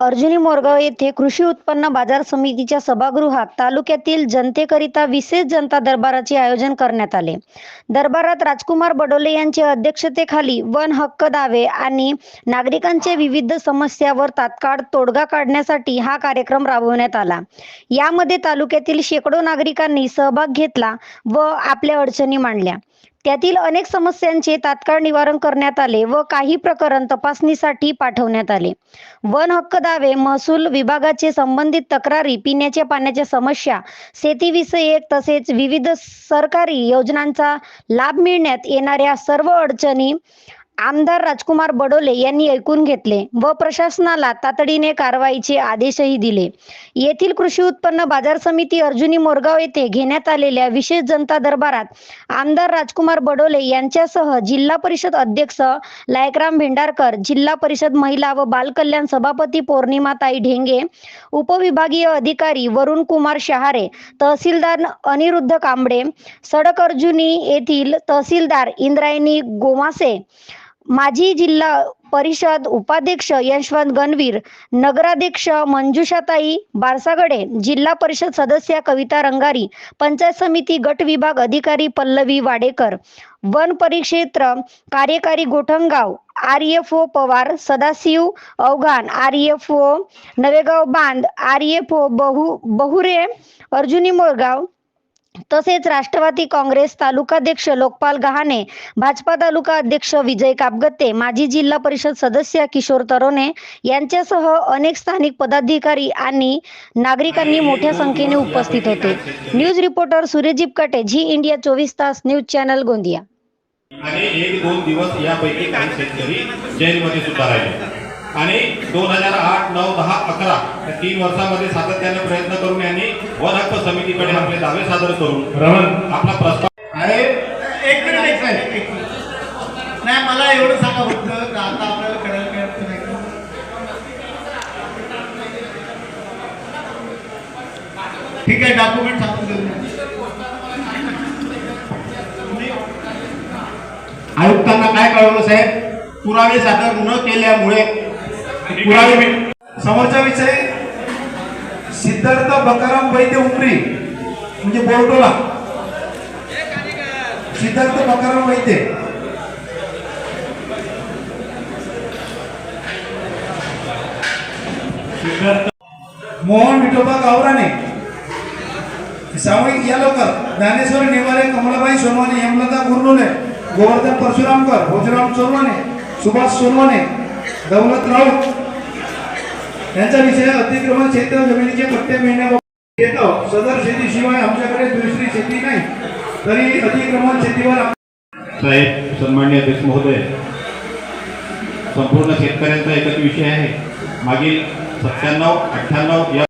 अर्जुनी मोरगाव येथे कृषी उत्पन्न बाजार समितीच्या सभागृहात तालुक्यातील जनतेकरिता विशेष जनता दरबाराचे आयोजन करण्यात आले. दरबारात राजकुमार बडोले यांच्या अध्यक्षतेखाली वन हक्क दावे आणि नागरिकांच्या विविध समस्यावर तात्काळ तोडगा काढण्यासाठी हा कार्यक्रम राबवण्यात आला. यामध्ये तालुक्यातील शेकडो नागरिकांनी सहभाग घेतला व आपल्या अडचणी मांडल्या. त्यातील अनेक समस्यांचे तात्काळ निवारण करण्यात आले व काही प्रकरण तपासणीसाठी पाठवण्यात आले. वन हक्क दावे महसूल विभागाचे संबंधित तक्रारी पिण्याच्या पाण्याच्या समस्या शेतीविषयक तसेच विविध सरकारी योजनांचा लाभ मिळण्यात येणाऱ्या सर्व अडचणी आमदार राजकुमार बडोले यांनी ऐकून घेतले व प्रशासनाला तातडीने कारवाईचे आदेशही दिले. येथील कृषी उत्पन्न बाजार समिती अर्जुनी मोरगाव येथे घेण्यात आलेल्या विशेष जनता दरबारात आमदार राजकुमार बडोले यांच्यासह जिल्हा परिषद अध्यक्ष लायकराम भेंडारकर जिल्हा परिषद महिला व बालकल्याण सभापती पौर्णिमाताई ढेंगे उपविभागीय अधिकारी वरुण कुमार शहारे तहसीलदार अनिरुद्ध कांबळे सडक अर्जुनी येथील तहसीलदार इंद्रायणी गोमासे माजी जिल्हा परिषद उपाध्यक्ष यशवंत गणवीर नगराध्यक्ष मंजुषाताई बारसागडे जिल्हा परिषद सदस्य कविता रंगारी पंचायत समिती गट विभाग अधिकारी पल्लवी वाडेकर वन परिक्षेत्र कार्यकारी Gothangaon R F O Pawar Sadashiv Avghan R F O Navegaon Bandh R F ओ बहु बहुरे अर्जुनी मोरगाव तसेच राष्ट्रवादी काँग्रेस तालुकाध्यक्ष लोकपाल गहाणे भाजपा तालुका अध्यक्ष विजय कापगत्ते माजी जिल्हा परिषद सदस्य किशोर तरोने यांच्यासह अनेक स्थानिक पदाधिकारी आणि नागरिकांनी मोठ्या संख्येने उपस्थित होते. न्यूज रिपोर्टर सूर्यजीप कटे झी इंडिया चोवीस तास न्यूज चॅनल गोंदिया. आणि एक दोन दिवस यापैकी काही शेतकरी जेलमध्ये सुद्धा राहिले. आणि दोन हजार आठ नऊ दहा अकरा या तीन वर्षामध्ये सातत्याने प्रयत्न करून यांनी वन हक्क समितीकडे आपले दावे सादर करून आपला प्रस्ताव आहे एक मिनिट एक मिनिट एक मिनिट. नाही मला एवढं सांगा फक्त का आता आपल्याला कळेल काय अर्थ नाही का? ठीक आहे डॉक्युमेंट सांगून देऊ आयुक्तांना काय कळवलं साहेब पुरावे सादर न केल्यामुळे समोरचा विषय सिद्धार्थ बकाराम वैद्य उमरी म्हणजे बोर्डोला सिद्धार्थ बकाराम वैद्य. मोहन विठोबा गावराने सामूहिक या लवकर ज्ञानेश्वर नेवारे कमलाबाई सोनवाने हेमलता गुरनुले गोवर्धन परशुरामकर भोजराम सोनवाने सुभाष सोनवाने दौलत राऊत यांचा विषय अतिक्रमण क्षेत्र जमिनीचे पट्टे मिळण्याबाबत येतो सदर शेतीशिवाय आमच्याकडे दुसरी शेती नाही. तरी अतिक्रमण शेतीवर साहेब सन्मान्य अध्यक्ष महोदय संपूर्ण शेतकऱ्यांचा एकच विषय आहे. मागील सत्त्याण्णव अठ्ठ्याण्णव या